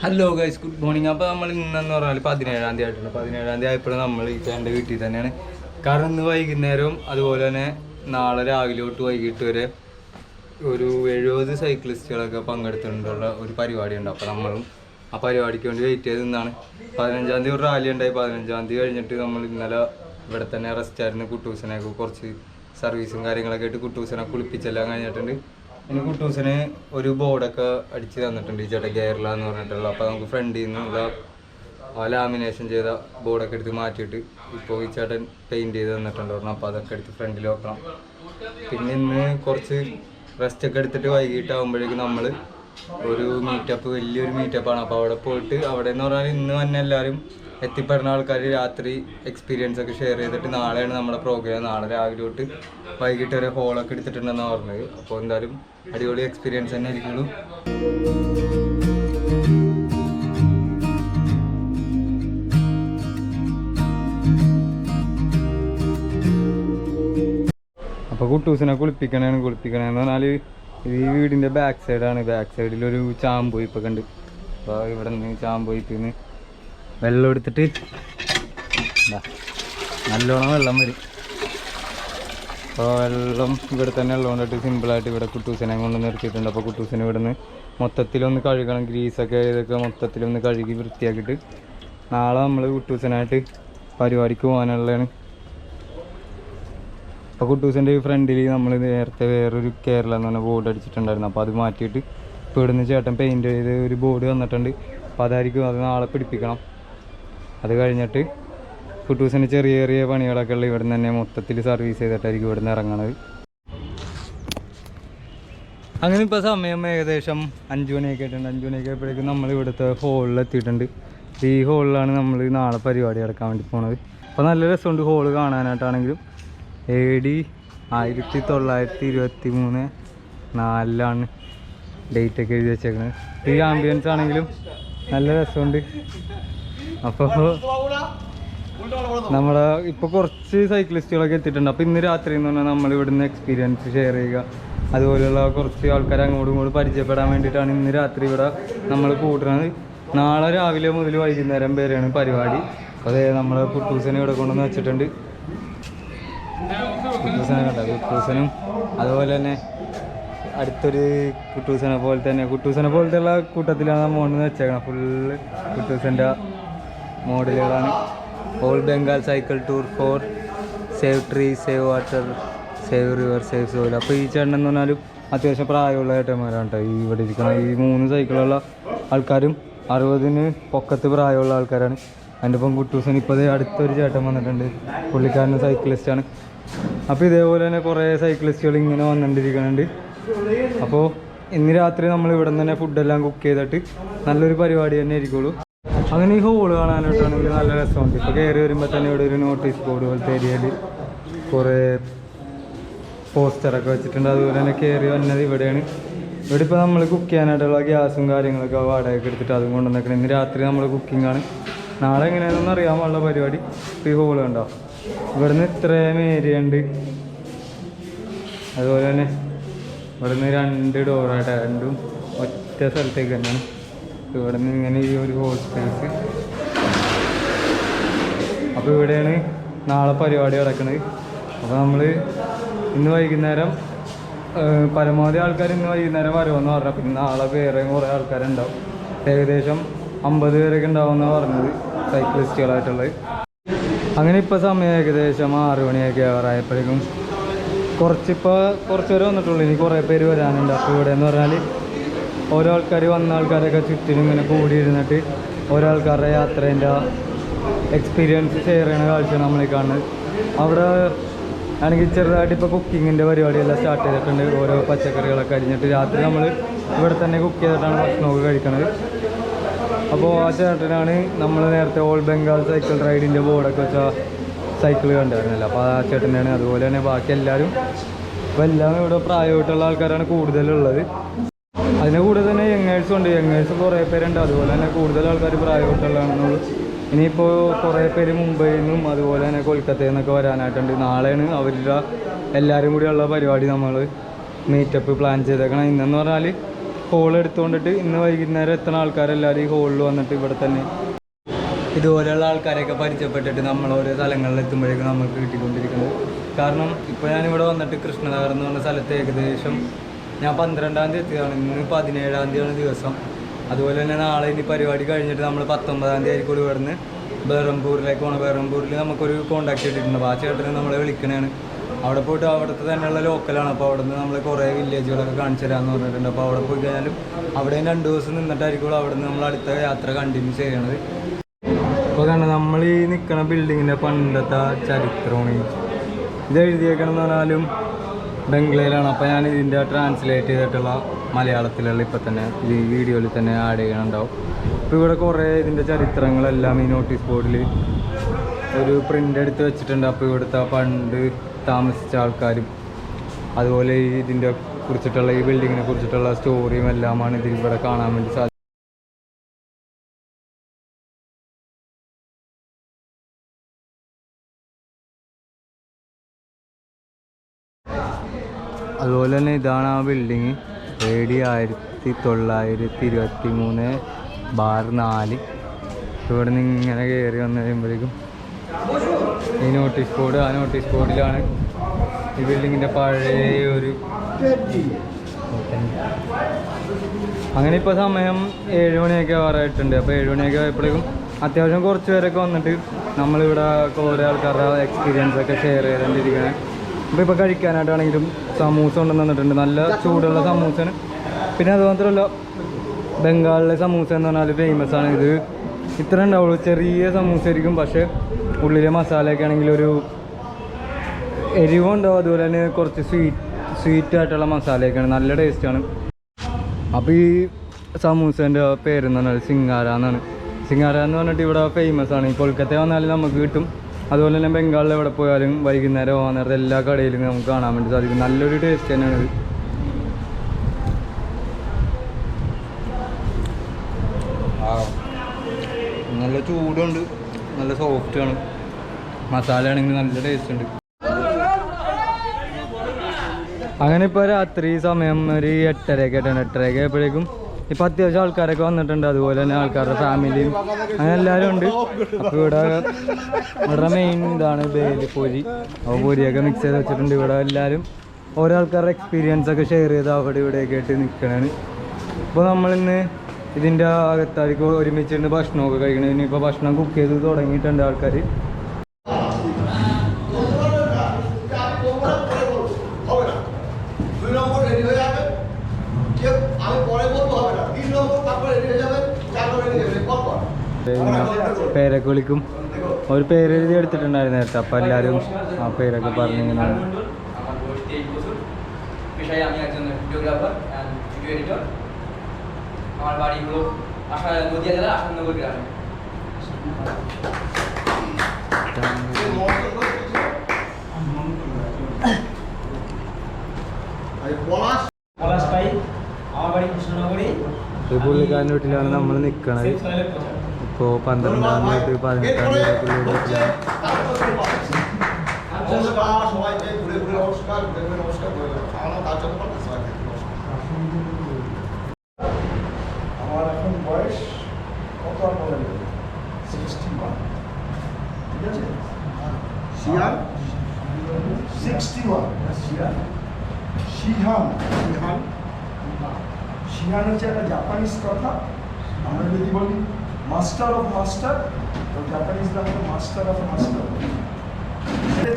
Hello guys good morning അപ്പോൾ നമ്മൾ ഇന്നെന്ന് പറഞ്ഞാൽ പതിനേഴാം തീയതി ആയിട്ടുണ്ട്. പതിനേഴാം തീയതി ആയപ്പോഴും നമ്മൾ എന്റെ വീട്ടിൽ തന്നെയാണ്. കാരണം ഇന്ന് വൈകുന്നേരവും അതുപോലെ തന്നെ നാളെ രാവിലെ തൊട്ട് വൈകിട്ട് വരെ ഒരു എഴുപത് സൈക്ലിസ്റ്റുകളൊക്കെ പങ്കെടുത്തിട്ടുള്ള ഒരു പരിപാടിയുണ്ട്. അപ്പോൾ നമ്മളും ആ പരിപാടിക്ക് വേണ്ടി വെയിറ്റ് ചെയ്ത് നിന്നാണ്. പതിനഞ്ചാം തീയതി ഒരു റാലി ഉണ്ടായി. പതിനഞ്ചാം തീയതി കഴിഞ്ഞിട്ട് നമ്മൾ ഇന്നലെ ഇവിടെ തന്നെ റെസ്റ്റ് ആയിരുന്നു. കുട്ടൂസിനൊക്കെ കുറച്ച് സർവീസും കാര്യങ്ങളൊക്കെ ആയിട്ട് കുട്ടൂസിനെ കുളിപ്പിച്ചെല്ലാം കഴിഞ്ഞിട്ടുണ്ട്. ഇനി കുട്ടൂസിന് ഒരു ബോർഡൊക്കെ അടിച്ച് തന്നിട്ടുണ്ട് ചേട്ടൻ കേരള എന്ന് പറഞ്ഞിട്ടുള്ള. അപ്പോൾ നമുക്ക് ഫ്രണ്ടിൽ നിന്നുള്ള ആ ലാമിനേഷൻ ചെയ്ത ബോർഡൊക്കെ എടുത്ത് മാറ്റിയിട്ട് ഇപ്പോൾ ഈ ചേട്ടൻ പെയിന്റ് ചെയ്ത് തന്നിട്ടുണ്ട് പറഞ്ഞു അപ്പോൾ അതൊക്കെ എടുത്ത് ഫ്രണ്ടിൽ വെക്കണം. പിന്നെ ഇന്ന് കുറച്ച് റെസ്റ്റ് ഒക്കെ എടുത്തിട്ട് വൈകിട്ടാകുമ്പോഴേക്കും നമ്മൾ ഒരു മീറ്റപ്പ് വലിയൊരു മീറ്റപ്പാണ് അപ്പോൾ അവിടെ പോയിട്ട് അവിടെ എന്ന് പറഞ്ഞാൽ ഇന്ന് തന്നെ എല്ലാവരും എത്തിപ്പെടുന്ന ആൾക്കാർ രാത്രി എക്സ്പീരിയൻസ് ഒക്കെ ഷെയർ ചെയ്തിട്ട് നാളെയാണ് നമ്മുടെ പ്രോഗ്രാം നാളെ രാവിലെ തൊട്ട് വൈകിട്ട് വരെ ഹോളൊക്കെ എടുത്തിട്ടുണ്ടെന്നാണ് പറഞ്ഞത്. അപ്പോൾ എന്തായാലും അടിപൊളി എക്സ്പീരിയൻസ് തന്നെ ആയിരിക്കുള്ളൂ. അപ്പോൾ കുട്ടൂസിനെ കുളിപ്പിക്കണേന്ന് കുളിപ്പിക്കണേന്ന് പറഞ്ഞാൽ ഈ വീടിന്റെ ബാക്ക് സൈഡാണ് ബാക്ക് സൈഡിലൊരു ചാമ്പോയിപ്പൊക്കെ ഉണ്ട്. അപ്പോൾ ഇവിടെ നിന്ന് ചാമ്പോയിപ്പിൽ നിന്ന് വെള്ളം എടുത്തിട്ട് നല്ലോണം വെള്ളം വരും. അപ്പോൾ വെള്ളം ഇവിടെ തന്നെ ഉള്ളതുകൊണ്ടിട്ട് സിമ്പിളായിട്ട് ഇവിടെ കുട്ടൂസിനെ കൊണ്ട് നിർത്തിയിട്ടുണ്ട്. അപ്പോൾ കുട്ടൂസിനെ നിന്ന് മൊത്തത്തിലൊന്ന് കഴുകണം. ഗ്രീസൊക്കെ ഇതൊക്കെ മൊത്തത്തിലൊന്ന് കഴുകി വൃത്തിയാക്കിയിട്ട് നാളെ നമ്മൾ കുട്ടൂസിനായിട്ട് പരിപാടിക്ക് പോകാനുള്ളതാണ്. അപ്പോൾ കുട്ടൂസിന്റെ ഫ്രണ്ടിൽ നമ്മൾ നേരത്തെ വേറൊരു കേരള എന്ന് പറഞ്ഞ ബോർഡ് അടിച്ചിട്ടുണ്ടായിരുന്നു. അപ്പോൾ അത് മാറ്റിയിട്ട് ഇപ്പോൾ ഇവിടുന്ന് ചേട്ടൻ പെയിന്റ് ചെയ്ത് ഒരു ബോർഡ് വന്നിട്ടുണ്ട്. അപ്പോൾ അതായിരിക്കും അത് നാളെ പിടിപ്പിക്കണം. അത് കഴിഞ്ഞിട്ട് കുട്ടൂസിന് ചെറിയ ചെറിയ പണികളൊക്കെ ഉള്ള ഇവിടെ തന്നെ മൊത്തത്തിൽ സർവീസ് ചെയ്തിട്ടായിരിക്കും ഇവിടെ നിന്ന് ഇറങ്ങണത്. അങ്ങനെ ഇപ്പോൾ സമയം ഏകദേശം അഞ്ച് മണിയൊക്കെ ആയിട്ടുണ്ട്. അഞ്ച് മണിയൊക്കെ ആയപ്പോഴേക്കും നമ്മൾ ഇവിടുത്തെ ഹോളിൽ എത്തിയിട്ടുണ്ട്. ഈ ഹോളിലാണ് നമ്മൾ നാളെ പരിപാടി നടക്കാൻ വേണ്ടി പോണത്. അപ്പോൾ നല്ല രസമുണ്ട് ഹോൾ കാണാനായിട്ടാണെങ്കിലും. എ ഡി ആയിരത്തി തൊള്ളായിരത്തി ഇരുപത്തി മൂന്ന് നാലിലാണ് ഡേറ്റ് ഒക്കെ എഴുതി വെച്ചേക്കുന്നത് ഈ ആംബിയൻസ് ആണെങ്കിലും നല്ല രസമുണ്ട്. അപ്പോൾ നമ്മുടെ ഇപ്പോൾ കുറച്ച് സൈക്ലിസ്റ്റുകളൊക്കെ എത്തിയിട്ടുണ്ട്. അപ്പോൾ ഇന്ന് രാത്രി എന്ന് പറഞ്ഞാൽ നമ്മൾ ഇവിടുന്ന് എക്സ്പീരിയൻസ് ഷെയർ ചെയ്യുക. അതുപോലെയുള്ള കുറച്ച് ആൾക്കാർ അങ്ങോട്ടും ഇങ്ങോട്ടും പരിചയപ്പെടാൻ വേണ്ടിയിട്ടാണ് ഇന്ന് രാത്രി ഇവിടെ നമ്മൾ കൂട്ടുന്നത്. നാളെ രാവിലെ മുതൽ വൈകുന്നേരം വരെയാണ് പരിപാടി. അതെ നമ്മൾ കുട്ടൂസനെ ഇവിടെ കൊണ്ടുവന്ന് വെച്ചിട്ടുണ്ട്. കുട്ടൂസനെ കണ്ട? കുട്ടൂസനും അതുപോലെ തന്നെ അടുത്തൊരു കുട്ടൂസനെ പോലെ തന്നെ. കുട്ടൂസനെ പോലത്തെ ഉള്ള കൂട്ടത്തിലാണ് നമ്മൾ കൊണ്ടുവന്ന് വെച്ചേക്കണം ഫുള്ള് കുട്ടൂസന്റെ മോഡലുകളാണ്. All Bengal cycle tour for save tree save water save river save soil. അപ്പോൾ ഈ ചേട്ടൻ എന്ന് പറഞ്ഞാലും അത്യാവശ്യം പ്രായമുള്ള ഏട്ടന്മാരാണ് കേട്ടോ. ഈ ഇവിടെ ഇരിക്കുന്ന ഈ മൂന്ന് സൈക്കിളുള്ള ആൾക്കാരും അറുപതിന് പൊക്കത്ത് പ്രായമുള്ള ആൾക്കാരാണ്. അതിന്റെ ഒപ്പം കുട്ടൂസൻ ഇപ്പോൾ അടുത്തൊരു ചേട്ടൻ വന്നിട്ടുണ്ട്. പുള്ളിക്കാരൻ സൈക്കിളിസ്റ്റാണ് അപ്പോൾ ഇതേപോലെ തന്നെ കുറേ സൈക്കിളിസ്റ്റുകൾ ഇങ്ങനെ വന്നുകൊണ്ടിരിക്കുന്നുണ്ട് അപ്പോൾ ഇന്ന് രാത്രി നമ്മൾ ഇവിടെ നിന്ന് തന്നെ ഫുഡെല്ലാം കുക്ക് ചെയ്തിട്ട് നല്ലൊരു പരിപാടി തന്നെ ആയിരിക്കുള്ളൂ. അങ്ങനെ ഈ ഹോൾ കാണാനായിട്ടാണെങ്കിൽ നല്ല രസമുണ്ട് ഇപ്പോൾ കയറി വരുമ്പോൾ തന്നെ ഇവിടെ ഒരു നോട്ടീസ് ബോർഡ് പോലത്തെ ഏരിയയിൽ കുറേ പോസ്റ്ററൊക്കെ വെച്ചിട്ടുണ്ട്. അതുപോലെ തന്നെ കയറി വന്നത് ഇവിടെയാണ്. ഇവിടെ ഇപ്പോൾ നമ്മൾ കുക്ക് ചെയ്യാനായിട്ടുള്ള ഗ്യാസും കാര്യങ്ങളൊക്കെ വാടകയൊക്കെ എടുത്തിട്ട് അതും കൊണ്ടുവന്നേക്കണം ഇന്ന് രാത്രി നമ്മൾ കുക്കിംഗ് ആണ്. നാളെ എങ്ങനെയാണെന്ന് അറിയാൻ പാടുള്ള പരിപാടി ഈ ഹോൾ കണ്ടോ? ഇവിടുന്ന് ഇത്രയും ഏരിയ ഉണ്ട്. അതുപോലെ തന്നെ ഇവിടുന്ന് രണ്ട് ഡോറായിട്ട് രണ്ടും ഒറ്റ സ്ഥലത്തേക്ക് തന്നെയാണ്. ഇവിടെ നിന്ന് ഇങ്ങനെ ഈ ഒരു സ്പേസ് അപ്പോൾ ഇവിടെയാണ് നാളെ പരിപാടി നടക്കുന്നത് അപ്പോൾ നമ്മൾ ഇന്ന് വൈകുന്നേരം പരമാവധി ആൾക്കാർ ഇന്ന് വൈകുന്നേരം വരുമെന്ന് പറഞ്ഞാൽ പിന്നെ നാളെ വേറെ കുറേ ആൾക്കാരുണ്ടാവും. ഏകദേശം അമ്പത് പേരൊക്കെ ഉണ്ടാവുമെന്നാണ് പറഞ്ഞത് സൈക്ലിസ്റ്റുകളായിട്ടുള്ളത്. അങ്ങനെ ഇപ്പോൾ സമയം ഏകദേശം ആറ് മണിയൊക്കെ ആവാറായപ്പോഴേക്കും കുറച്ചിപ്പോൾ കുറച്ച് പേര് വന്നിട്ടുള്ളൂ. ഇനി കുറേ പേര് വരാനുണ്ട്. അപ്പോൾ ഇവിടെ എന്ന് പറഞ്ഞാൽ ഓരോ ആൾക്കാർ വന്ന ആൾക്കാരൊക്കെ ചുറ്റിനും ഇങ്ങനെ കൂടിയിരുന്നിട്ട് ഓരോ ആൾക്കാരുടെ യാത്രേന്റെ എക്സ്പീരിയൻസ് ഷെയർ ചെയ്യണ കാഴ്ചയാണ് നമ്മൾ ഈ കാണുന്നത്. അവിടെ ആണെങ്കിൽ ചെറുതായിട്ട് ഇപ്പോൾ കുക്കിങ്ങിന്റെ പരിപാടിയെല്ലാം സ്റ്റാർട്ട് ചെയ്തിട്ടുണ്ട്. ഓരോ പച്ചക്കറികളൊക്കെ അരിഞ്ഞിട്ട് രാത്രി നമ്മൾ ഇവിടെ തന്നെ കുക്ക് ചെയ്തിട്ടാണ് ഭക്ഷണമൊക്കെ കഴിക്കുന്നത് അപ്പോൾ ആ ചേട്ടനാണ് നമ്മൾ നേരത്തെ ഓൾ ബംഗാൾ സൈക്കിൾ റൈഡിന്റെ ബോർഡൊക്കെ വെച്ച സൈക്കിൾ കണ്ടായിരുന്നല്ലോ അപ്പോൾ ആ ചേട്ടനാണ് അതുപോലെ തന്നെ ബാക്കി എല്ലാവരും അപ്പോൾ എല്ലാം ഇവിടെ പ്രായമായിട്ടുള്ള ആൾക്കാരാണ് കൂടുതലുള്ളത്. അതിന്റെ കൂടെ തന്നെ യങ്ങേഴ്സും ഉണ്ട്. യങ്ങേഴ്സ് കുറേ പേരുണ്ട്. അതുപോലെ തന്നെ കൂടുതൽ ആൾക്കാർ പ്രായമായിട്ടുള്ളതാണെന്നുള്ളൂ ഇനിയിപ്പോൾ കുറേ പേര് മുംബൈയിൽ നിന്നും അതുപോലെ തന്നെ കൊൽക്കത്തയിൽ നിന്നൊക്കെ വരാനായിട്ടുണ്ട്. നാളെയാണ് അവരുടെ എല്ലാവരും കൂടിയുള്ള പരിപാടി നമ്മൾ മീറ്റപ്പ് പ്ലാൻ ചെയ്തേക്കണം. ഇന്നെന്ന് പറഞ്ഞാൽ ഹോൾ എടുത്തുകൊണ്ടിട്ട് ഇന്ന് വൈകുന്നേരം എത്തുന്ന ആൾക്കാരെല്ലാവരും ഈ ഹോളിൽ വന്നിട്ട് ഇവിടെ തന്നെ ഇതുപോലെയുള്ള ആൾക്കാരെയൊക്കെ പരിചയപ്പെട്ടിട്ട് നമ്മൾ ഓരോ സ്ഥലങ്ങളിൽ എത്തുമ്പോഴേക്കും നമുക്ക് കിട്ടിക്കൊണ്ടിരിക്കുന്നത്. കാരണം ഇപ്പോൾ ഞാനിവിടെ വന്നിട്ട് കൃഷ്ണനഗർ എന്ന് പറഞ്ഞ സ്ഥലത്ത് ഏകദേശം ഞാൻ പന്ത്രണ്ടാം തീയതി എത്തിയതാണ്. ഇന്ന് പതിനേഴാം തീയതിയാണ് ദിവസം. അതുപോലെ തന്നെ നാളെ ഇനി പരിപാടി കഴിഞ്ഞിട്ട് നമ്മൾ പത്തൊമ്പതാം തീയതി ആയിരിക്കും ഇവിടുന്ന് ബെറംപൂരിലേക്ക് പോകണം ബെറംപൂരിൽ നമുക്കൊരു കോണ്ടാക്ട് ചെയ്തിട്ടുണ്ട്. അപ്പോൾ ആ ചേട്ടനെ നമ്മളെ വിളിക്കണേണ്. അവിടെ പോയിട്ട് അവിടുത്തെ തന്നെയുള്ള ലോക്കലാണ് അപ്പോൾ അവിടെ നിന്ന് നമ്മൾ കുറേ വില്ലേജുകളൊക്കെ കാണിച്ചു തരാമെന്ന് പറഞ്ഞിട്ടുണ്ട്. അപ്പോൾ അവിടെ പോയി കഴിഞ്ഞാലും അവിടെ രണ്ട് ദിവസം നിന്നിട്ടായിരിക്കും അവിടെ നിന്ന് നമ്മൾ അടുത്ത യാത്ര കണ്ടിന്യൂ ചെയ്യണത്. അപ്പോൾ കണ്ട നമ്മൾ ഈ നിൽക്കുന്ന ബിൽഡിങ്ങിന്റെ പണ്ടത്തെ ചരിത്രമാണ് ഇത് ഇത് എഴുതിയേക്കണമെന്ന് പറഞ്ഞാലും ബംഗ്ലയിലാണ്. അപ്പോൾ ഞാൻ ഇതിന്റെ ട്രാൻസ്ലേറ്റ് ചെയ്തിട്ടുള്ള മലയാളത്തിലുള്ള ഇപ്പം തന്നെ ഈ വീഡിയോയിൽ തന്നെ ആഡ് ചെയ്യണുണ്ടാവും. ഇപ്പോൾ ഇവിടെ കുറേ ഇതിന്റെ ചരിത്രങ്ങളെല്ലാം ഈ നോട്ടീസ് ബോർഡിൽ ഒരു പ്രിന്റ് എടുത്ത് വെച്ചിട്ടുണ്ട്. അപ്പോൾ ഇവിടുത്തെ പണ്ട് താമസിച്ച ആൾക്കാരും അതുപോലെ ഈ ഇതിന്റെ കുറിച്ചിട്ടുള്ള ഈ ബിൽഡിങ്ങിനെ കുറിച്ചിട്ടുള്ള സ്റ്റോറിയും എല്ലാമാണ് ഇതിൽ ഇവിടെ കാണാൻ വേണ്ടി സാധിക്കും അതുപോലെ തന്നെ ഇതാണ് ആ ബിൽഡിങ് എ ഡി ആയിരത്തി തൊള്ളായിരത്തി ഇരുപത്തി മൂന്ന് ബാർ നാല്. ഇവിടെ നിന്ന് ഇങ്ങനെ കയറി വന്നു കഴിയുമ്പോഴേക്കും ഈ നോട്ടീസ് ബോർഡ് ആ നോട്ടീസ് ബോർഡിലാണ് ഈ ബിൽഡിങ്ങിന്റെ പഴയ ഒരു അങ്ങനെ ഇപ്പോൾ സമയം ഏഴ് മണിയൊക്കെ ആറായിട്ടുണ്ട് അപ്പോൾ ഏഴ് മണിയൊക്കെ ആയപ്പോഴേക്കും അത്യാവശ്യം കുറച്ച് പേരൊക്കെ വന്നിട്ട് നമ്മളിവിടെ ഓരോ ആൾക്കാരുടെ എക്സ്പീരിയൻസൊക്കെ ഷെയർ ചെയ്തുകൊണ്ടിരിക്കണേ അപ്പോൾ ഇപ്പോൾ കഴിക്കാനായിട്ടാണെങ്കിലും സമൂസ കൊണ്ടു തന്നിട്ടുണ്ട് നല്ല ചൂടുള്ള സമൂസയാണ്. പിന്നെ അതുമാത്രമല്ല ബംഗാളിലെ സമൂസ എന്ന് പറഞ്ഞാൽ ഫേമസ് ആണ്. ഇത് ഇത്ര ഉണ്ടാവുള്ളൂ. ചെറിയ സമൂസ ആയിരിക്കും പക്ഷേ ഉള്ളിലെ മസാലയൊക്കെ ആണെങ്കിൽ ഒരു എരിവുണ്ടാവും അതുപോലെ തന്നെ കുറച്ച് സ്വീറ്റ് സ്വീറ്റ് ആയിട്ടുള്ള മസാലയൊക്കെയാണ് നല്ല ടേസ്റ്റാണ് അപ്പോൾ ഈ സമൂസേന്റെ പേരെന്ന് പറഞ്ഞാൽ സിംഗാര എന്നാണ്. സിംഗാര എന്ന് പറഞ്ഞിട്ട് ഇവിടെ ഫേമസ് ആണ്. ഈ കൊൽക്കത്ത വന്നാലും നമുക്ക് കിട്ടും. അതുപോലെ തന്നെ ബംഗാളിൽ എവിടെ പോയാലും വൈകുന്നേരം പോകാൻ നേരത്തെ എല്ലാ കടയിലും നമുക്ക് കാണാൻ വേണ്ടി സാധിക്കും. നല്ലൊരു ടേസ്റ്റ് തന്നെയാണ് നല്ല ചൂടുണ്ട്. നല്ല സോഫ്റ്റ് ആണ്. മസാല ആണെങ്കിൽ നല്ല ടേസ്റ്റ് ഉണ്ട്. അങ്ങനെ ഇപ്പോൾ രാത്രി സമയം ഒരു എട്ടരയൊക്കെ ആയിട്ടാണ്. എട്ടരയൊക്കെ ആയപ്പോഴേക്കും ഇപ്പം അത്യാവശ്യം ആൾക്കാരൊക്കെ വന്നിട്ടുണ്ട് അതുപോലെ തന്നെ ആൾക്കാരുടെ ഫാമിലിയും അങ്ങനെ എല്ലാവരും ഉണ്ട് അപ്പോൾ ഇവിടെ ഇവിടെ മെയിൻ ഇതാണ് ബേലിപ്പൊരി അപ്പോൾ പൊരിയൊക്കെ മിക്സ് ചെയ്ത് വെച്ചിട്ടുണ്ട് ഇവിടെ എല്ലാവരും ഓരോ ആൾക്കാരുടെ എക്സ്പീരിയൻസ് ഒക്കെ ഷെയർ ചെയ്ത് അവിടെ ഇവിടെയൊക്കെ ആയിട്ട് നിൽക്കണതാണ് ഇപ്പോൾ നമ്മളിന്ന് ഇതിൻ്റെ അകത്തായിരിക്കും ഒരുമിച്ചിരുന്ന് ഭക്ഷണമൊക്കെ കഴിക്കണം ഇനിയിപ്പോൾ ഭക്ഷണം കുക്ക് ചെയ്ത് തുടങ്ങിയിട്ടുണ്ട് ആൾക്കാർ হবে না দুই নম্বর রেডি হয়ে যাবে কেউ আমি পরে പേരൊക്കെ വിളിക്കും ഒരു പേര് എഴുതി എടുത്തിട്ടുണ്ടായിരുന്നു നേരത്തെ അപ്പം എല്ലാവരും ആ പേരൊക്കെ പറഞ്ഞിങ്ങനെ আমার বয়স তেইশ বছর পেশায় আমি একজন ভিডিওগ্রাফার অ্যান্ড ভিডিও এডিটর আমার বাড়ি হলো আশা নদিয়া জেলার আসাননগর গ্রামে পলাশ ഈ പുള്ളിക്കാരൻ്റെ വീട്ടിലാണ് നമ്മൾ നിൽക്കണത് ഇപ്പോൾ പന്ത്രണ്ടാം തീയതി പതിനെട്ടാം തീയതി പുള്ളിയുടെ വീട്ടിലാണ് নমস্কার সবাইকে ঘুরে ঘুরে নমস্কার ঘুরে ঘুরে নমস্কার করে দেবো আমার তার জন্য কথা সবাইকে নমস্কার আমার এখন বয়স কত আর বলা যাবে সিক্সটি ওয়ান ঠিক আছে শিয়ার সিক্সটি ওয়ান শিয়ার শিহান শিহান শিহান হচ্ছে একটা জাপানিজ কথা। আমরা যদি বলি মাস্টার অফ মাস্টার তো জাপানিজরা হলো মাস্টার অফ মাস্টার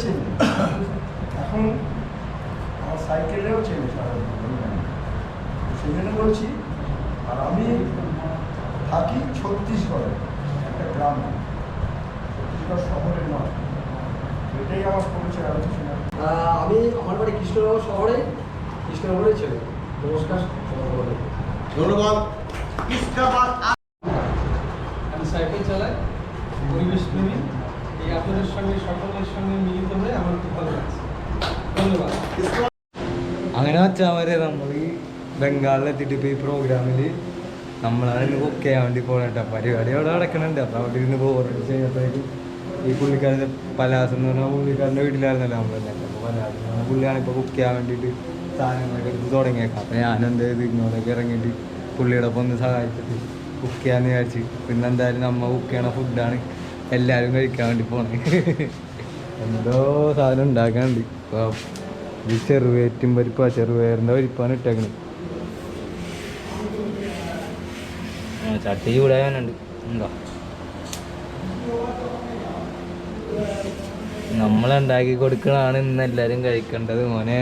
চেনে এখন আমার সাইকেলেও সাধারণত সেই জন্য বলছি, আর আমি থাকি ছত্তিশগড়ে, একটা গ্রামে। ছত্তিশগড় শহরে নয় এটাই আমার পরিচয় আলোচনা আমি আমার বাড়ি কৃষ্ণনগর শহরে, কৃষ্ণনগরের ছেলে। নমস্কার। ধন্যবাদ ইস্কাবাদ আমি সাইকেল চালাই পরিবেশ প্রেমী এই আপনাদের সঙ্গে সকলের সঙ্গে মিলিত হয়ে আমার খুব ভালো লাগছে ধন্যবাদ അങ്ങനെ വെച്ചാൽ വരെ നമ്മൾ ഈ ബംഗാളിലെത്തിയിട്ട് ഇപ്പോൾ ഈ പ്രോഗ്രാമിൽ നമ്മളാണ് ഇന്ന് കുക്ക് ചെയ്യാൻ വേണ്ടി പോകണേട്ടോ പരിപാടി അവിടെ നടക്കണുണ്ട് അപ്പോൾ അവിടെ ഇരുന്ന് ബോറടിച്ച് കഴിഞ്ഞപ്പോഴേക്കും ഈ പുള്ളിക്കാരൻ്റെ പലാസം എന്ന് പറഞ്ഞാൽ പുള്ളിക്കാരൻ്റെ വീട്ടിലായിരുന്നല്ലോ നമ്മളെല്ലാം അപ്പോൾ പലാസം എന്ന് പറഞ്ഞ പുള്ളിയാണ് ഇപ്പോൾ കുക്ക് ചെയ്യാൻ വേണ്ടിയിട്ട് സാധനങ്ങളൊക്കെ എടുത്ത് തുടങ്ങിയേക്കാം. അപ്പം ഞാനും എന്ത് ചെയ്ത്? ഇങ്ങോട്ടൊക്കെ ഇറങ്ങിയിട്ട് പുള്ളിയുടെ ഒപ്പം ഒന്ന് സഹായിച്ചിട്ട് കുക്ക് ചെയ്യാന്ന് വിചാരിച്ച്. പിന്നെ എന്തായാലും നമ്മ കുക്ക് ചെയ്യണ ഫുഡാണ് എല്ലാവരും കഴിക്കാൻ വേണ്ടി പോണേ. എന്തോ സാധനം ഉണ്ടാക്കാനുണ്ട്. അപ്പോൾ ഇത് ചെറുവേറ്റും പരിപ്പാ. ചെറുപയറിന്റെ പരിപ്പാണ് ഇട്ടേക്കണത്. ചട്ടി ചൂടാകാനുണ്ട് ഉണ്ടോ? നമ്മളുണ്ടാക്കി കൊടുക്കണതാണ് ഇന്ന് എല്ലാരും കഴിക്കേണ്ടത് മോനെ.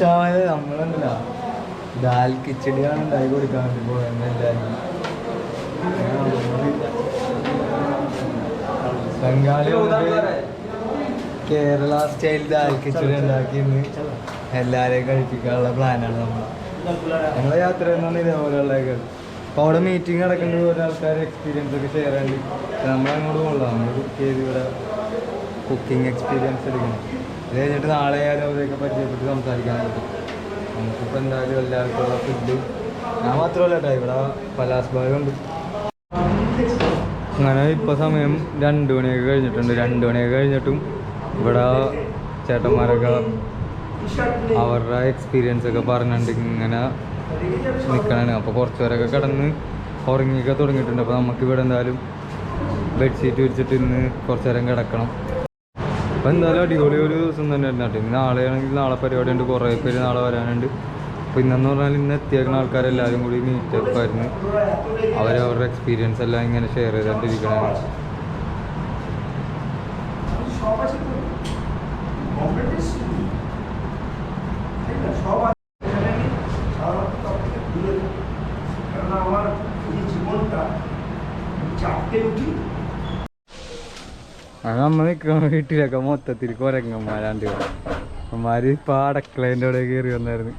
ചായ നമ്മളല്ല ദാൽ കിച്ചടിയാണ് ഉണ്ടാക്കി കൊടുക്കാൻ വേണ്ടി എന്നല്ല ബംഗാളി കേരള സ്റ്റൈൽ ദാൽ കിച്ചടി ഉണ്ടാക്കി ഇന്ന് എല്ലാരെയും കഴിപ്പിക്കാനുള്ള പ്ലാനാണ് നമ്മൾ ഞങ്ങളെ യാത്ര എന്നാണ് ഇതേപോലെയുള്ള അപ്പോൾ അവിടെ മീറ്റിംഗ് നടക്കുന്നത് ഓരോ ആൾക്കാർ എക്സ്പീരിയൻസ് ഒക്കെ ഷെയർ ചെയ്യേണ്ടി നമ്മൾ അങ്ങോട്ട് പോകണം നമ്മൾ കുക്ക് ചെയ്ത് ഇവിടെ കുക്കിംഗ് എക്സ്പീരിയൻസ് എടുക്കണം. കഴിഞ്ഞിട്ട് നാളെ ആയാലും അവരെയൊക്കെ പരിചയപ്പെട്ട് സംസാരിക്കാനായിട്ട്. നമുക്കിപ്പോൾ എന്തായാലും എല്ലാവർക്കും ഉള്ള ഫുഡ് ഞാൻ മാത്രമല്ല കേട്ടോ ഇവിടെ പലാസ് അങ്ങനെ ഇപ്പോൾ സമയം രണ്ട് മണിയൊക്കെ കഴിഞ്ഞിട്ടുണ്ട്. രണ്ട് മണിയൊക്കെ കഴിഞ്ഞിട്ടും ഇവിടെ ചേട്ടന്മാരൊക്കെ അവരുടെ എക്സ്പീരിയൻസ് ഒക്കെ പറഞ്ഞിട്ട് ഇങ്ങനെ നിൽക്കണാണ് അപ്പോൾ കുറച്ച് പേരൊക്കെ കിടന്ന് ഉറങ്ങിയൊക്കെ തുടങ്ങിയിട്ടുണ്ട്. അപ്പോൾ നമുക്കിവിടെ എന്തായാലും ബെഡ്ഷീറ്റ് വിരിച്ചിട്ട് ഇന്ന് കുറച്ച് നേരം കിടക്കണം. അപ്പോൾ എന്തായാലും അടിപൊളി ഒരു ദിവസം തന്നെ ആയിരുന്നു ഇനി നാളെ ആണെങ്കിൽ നാളെ പരിപാടി ഉണ്ട് കുറേ പേര് നാളെ വരാനുണ്ട്. അപ്പോൾ ഇന്നെന്ന് പറഞ്ഞാൽ ഇന്ന് എത്തിയേക്കുന്ന ആൾക്കാരെല്ലാവരും കൂടി മീറ്റപ്പായിരുന്നു അവർ അവരവരുടെ എക്സ്പീരിയൻസ് എല്ലാം ഇങ്ങനെ ഷെയർ ചെയ്തുകൊണ്ടിരിക്കണേ Thank. നമ്മൾ നിൽക്കുന്ന വീട്ടിലൊക്കെ മൊത്തത്തിൽ കുരങ്ങന്മാരാണ്ട് അമ്മമാര് പാടക്കളേന്റെ അവിടെ കയറി വന്നായിരുന്നു.